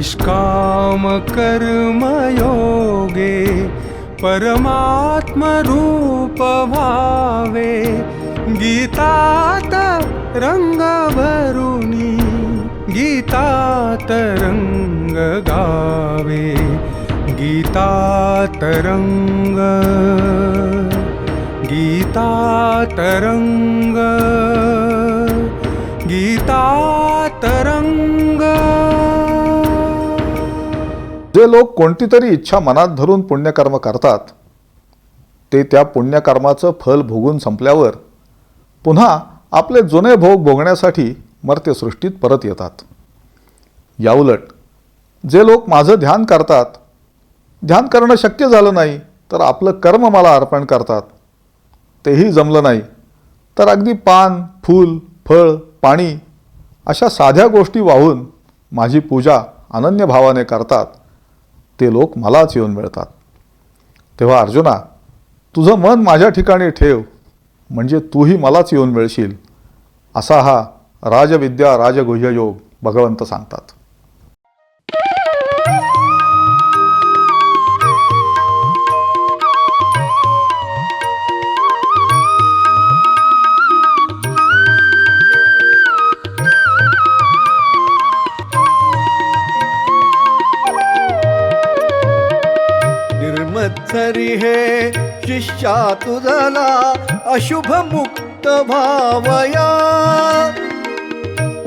निष्कामकर्मयोगे परमात्मरूपभावे गीतात गीता तरङ्गीता तरङ्गग गावे गीता तरङ्गीता तरङ्गीता जे लोक कोणती तरी इच्छा मनात धरून पुण्यकर्म करतात. ते त्या पुण्यकर्माचं फल भोगून संपल्यावर पुन्हा आपले जुने भोग भोगण्यासाठी मर्त्यसृष्टीत परत येतात. याउलट जे लोक माझं ध्यान करतात ध्यान करणं शक्य झालं नाही तर आपलं कर्म मला अर्पण करतात. तेही जमलं नाही तर अगदी पान फूल फळ पाणी अशा साध्या गोष्टी वाहून माझी पूजा अनन्य भावाने करतात. ते लोक मलाच येऊन मिळतात. तेव्हा अर्जुना तुझं मन माझ्या ठिकाणी ठेव म्हणजे तूही मलाच येऊन मिळशील असा हा राजविद्या राजगुह्य योग भगवंत सांगतात. शिष्या तुझला अशुभ मुक्त भावया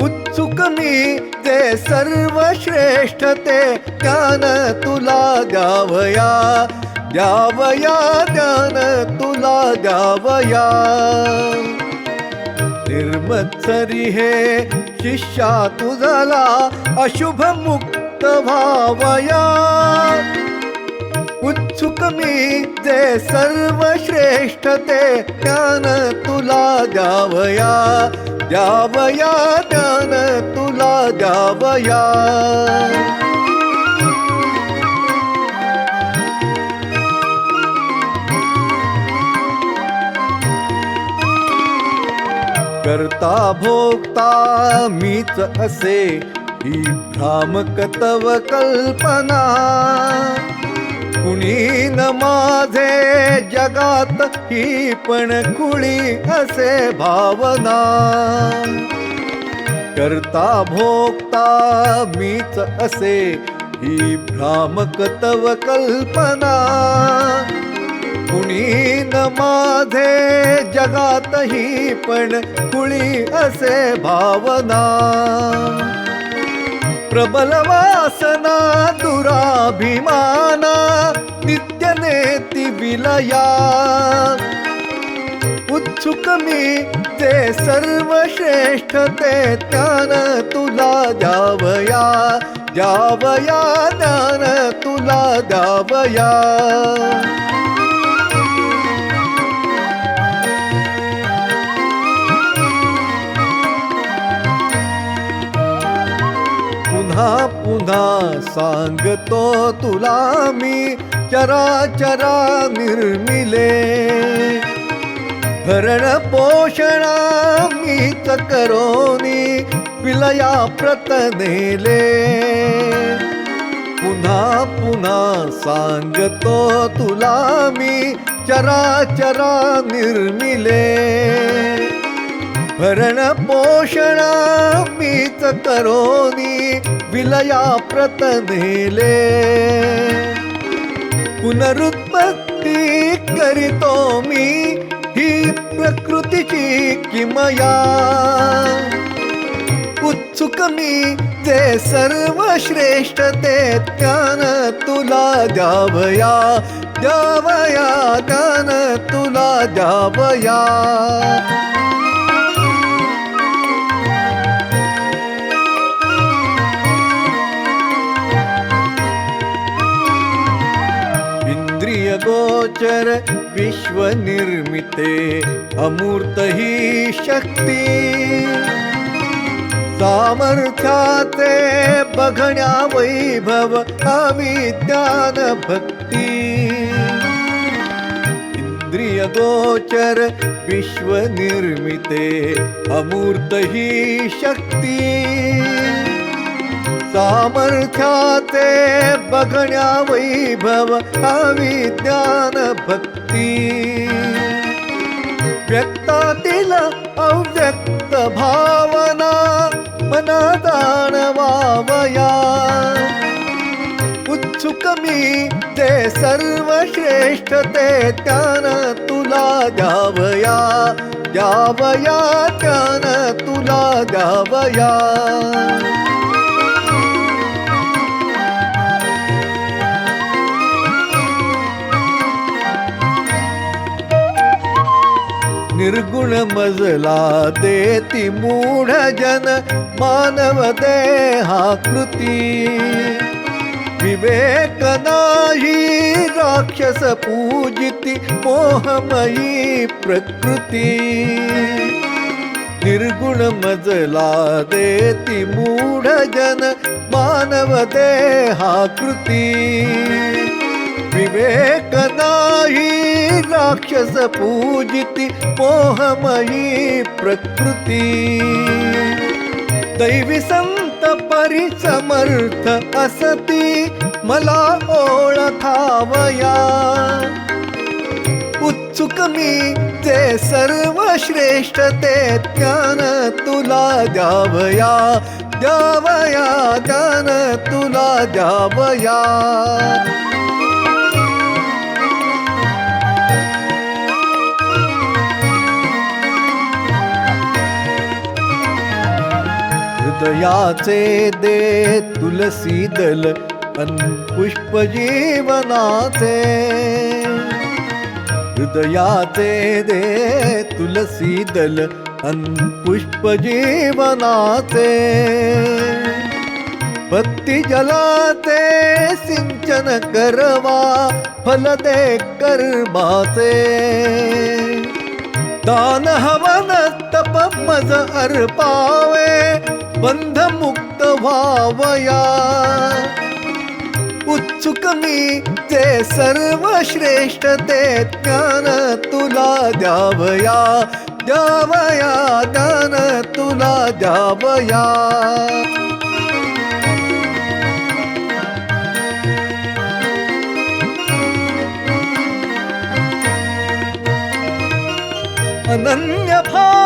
उत्सुक मी ते सर्व श्रेष्ठ ते ज्ञान तुला द्यावया. द्यावया ज्ञान तुला द्यावया. निर्मत्सरी हे शिष्या तुझला अशुभ मुक्त भावया उत्सुक मी ते सर्व श्रेष्ठ ते ज्ञान तुला द्यावया द्यावया ज्ञान तुला द्यावया. करता भोगता मीच असे ही भ्रामकतव कल्पना. कुणी न माझे जगात ही पण कुळी असे भावना. करता भोगता मीच असे ही भ्रामक तव कल्पना. कुणी न माझे जगात ही पण कुळी असे भावना. प्रबल वासना दुराभिमाना नित्य नेती विलया। उत्सुक मी ते सर्व श्रेष्ठ ते ज्ञान तुला द्यावया द्यावया ज्ञान तुला द्यावया। पुन्हा सांगतो तुला मी चराचरा निर्मिले. भरण पोषणा मीच करोनी विलया प्रतनेले पुन्हा पुन्हा सांगतो तुला मी चराचरा निर्मिले. भरण पोषणा मीच करोनी विलया प्रतनेले पुनरुत्पत्ती करीतो मी ही प्रकृतीची किमया। उत्सुक मी ते सर्वश्रेष्ठ ते ज्ञान तुला द्यावया। द्यावया ज्ञान तुला द्यावया। गोचर विश्व निर्मिते अमूर्त ही शक्ती। सामर्थ्याचे बघण्या वैभव अविज्ञान भक्ती। इंद्रिय गोचर विश्व निर्मिते अमूर्त ही शक्ती सामर्थ्याते बघण्या वैभव अविज्ञान भक्ती. व्यक्तातील अव्यक्त भावना मना जाणवावया उत्सुक मी ते सर्व श्रेष्ठ ते त्यान तुला द्यावया. द्यावया त्यान तुला द्यावया. मजलादेति मूढजन मानवते आकृति विवेकदा हि राक्षस मोहमयी प्रकृति। निर्गुणमजला देति मूढजन मानवतेहाकृति विवेक नाही राक्षस पूजिती मोहमयी प्रकृती. दैवी संत परिसमर्थ असती मला ओळखावया. उत्सुक मी ते सर्व श्रेष्ठ ते ज्ञान तुला द्यावया. द्यावया ज्ञान तुला द्यावया. हृदयाचे दे तुलसी दल अन पुष्प जीवनाचे हृदयाचे दे तुलसी दल अन पुष्प जीवनाचे पत्ती जलाते सिंचन करवा फल दे कर्माचे. दान हवन तप मज अर्पावे. बंध मुक्त व्हावया. उत्सुक मी ते सर्व श्रेष्ठ ते ज्ञान तुला द्यावया. द्यावया ज्ञान तुला द्यावया. अनन्य भा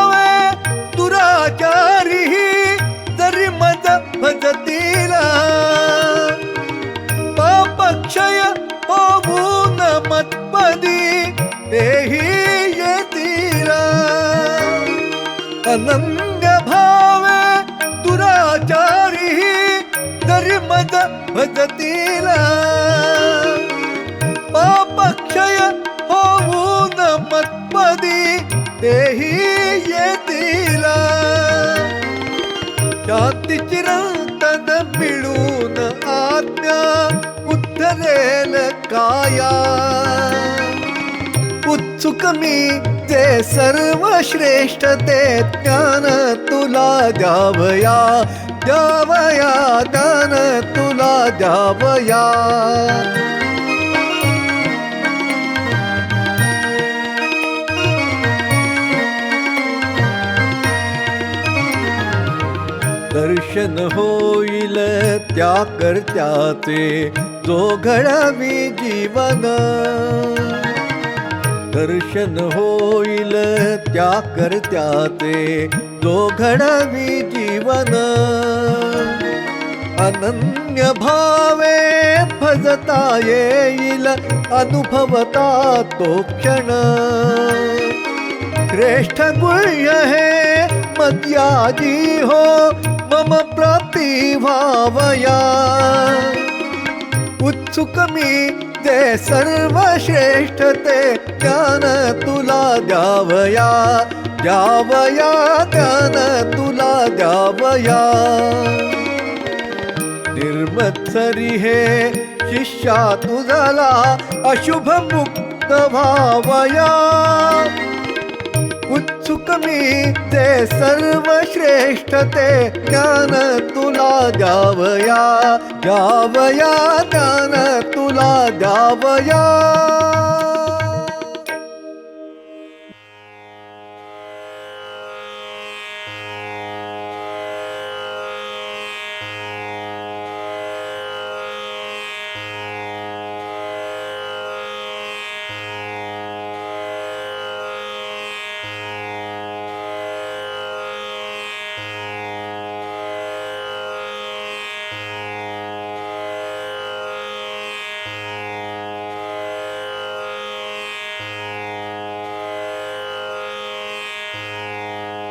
अनन्य भावे दुराचारी धर्मद भजतीला. पापक्षय होऊन मत्पदी तेही येतीला. जाती चिरंतन मिळून आज्ञा उत्तरेल काया. उत्सुक मी ते सर्व श्रेष्ठ ते ज्ञान तुला द्यावया द्यावया ज्ञान तुला द्यावया. दर्शन होईल त्या करत्याचे जो घडावी जीवन. दर्शन होईल त्या करत्याचे जो घडवी जीवन. अनन्य भावे भजता येईल अनुभवता तो क्षण. श्रेष्ठ गुह्य हे मद्याजी हो मम प्रतिभावया उत्सुक मी ते सर्वश्रेष्ठ ते ज्ञान तुला द्यावया द्यावया त्यानं तुला द्यावया. निर्मत्सरी हे शिष्या तुझला अशुभ मुक्त व्हावया. उत्सुक मी ते सर्व श्रेष्ठ ते ज्ञान तुला द्यावया द्यावया ज्ञान तुला द्यावया.